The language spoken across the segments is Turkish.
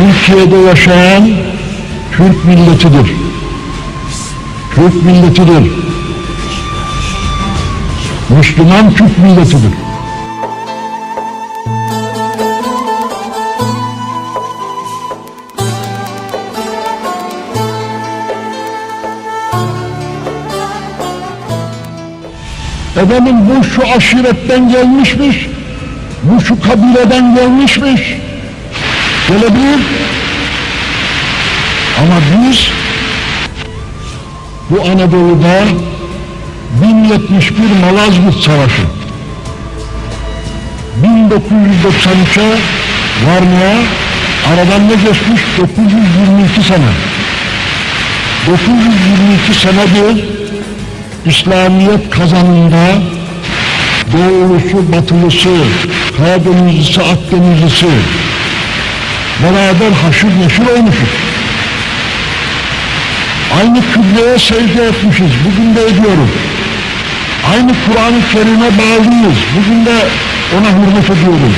Türkiye'de yaşayan Türk milletidir. Türk milletidir. Müslüman Türk milletidir. Efendim bu şu aşiretten gelmişmiş, bu şu kabileden gelmişmiş. Gelebilir. Ama biz bu Anadolu'da 1071 Malazgirt Savaşı 1993'e varmaya aradan ne geçmiş? 922 sene. 922 senedir İslamiyet kazanında Doğulusu, Batılısı, Karadenizlisi, Akdenizlisi beraber haşır neşir olmuşuz. Aynı kıbleye secde etmişiz. Bugün de ediyoruz. Aynı Kur'an-ı Kerim'e bağlıyız. Bugün de ona hürmet ediyoruz.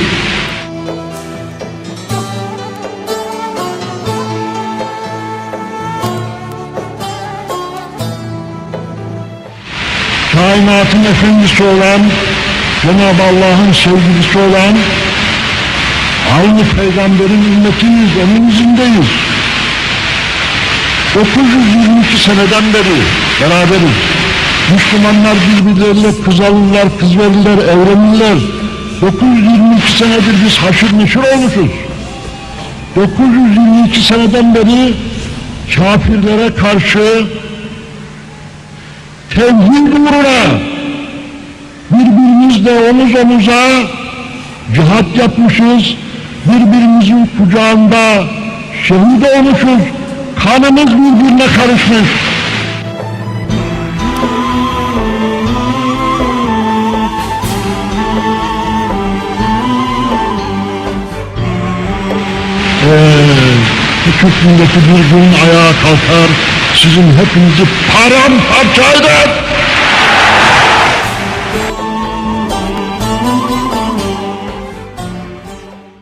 kainatın efendisi olan, Cenab-ı Allah'ın sevgilisi olan, aynı peygamberin ümmetiyiz, onun izindeyiz. 922 seneden beri beraberiz. Müslümanlar birbirleriyle kız alırlar, kız verirler, evlenirler. 922 senedir biz haşır neşir olmuşuz. 922 seneden beri kafirlere karşı tevhid uğruna birbirimizle omuz omuza cihat yapmışız, birbirimizin kucağında şehit olmuşuz, kanımız birbirine karışmış. Türk milleti bir gün ayağa kalkar, sizin hepinizi paramparça eder.